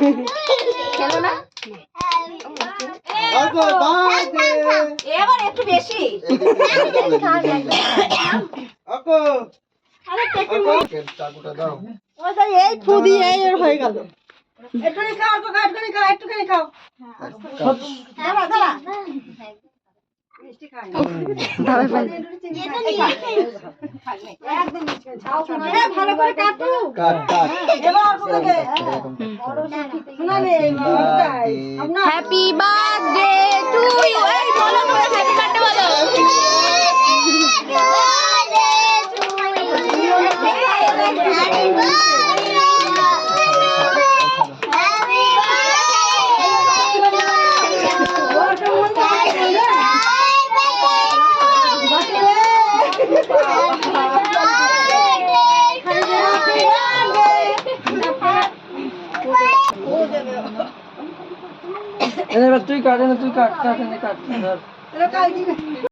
খেলো না? এবার একটু বেশি। এই ফু এই হয়ে গেল। একটুখানি খাও অল্প খাও একটুখানি খাও একটুখানি দাঁড়া দাঁড়া। ভালো করে কাটু। হ্যাপি বার্থডে টু ইউ এই বলো তোমরা হ্যাপি বার্থডে বলো। এবার ਇਹਨੇ ਬਸ ਤੂੰ ਹੀ ਕਰ ਦੇਣਾ ਤੂੰ ਕੱਟ ਕਰ ਦੇਣਾ ਕੱਟ। ਕਰ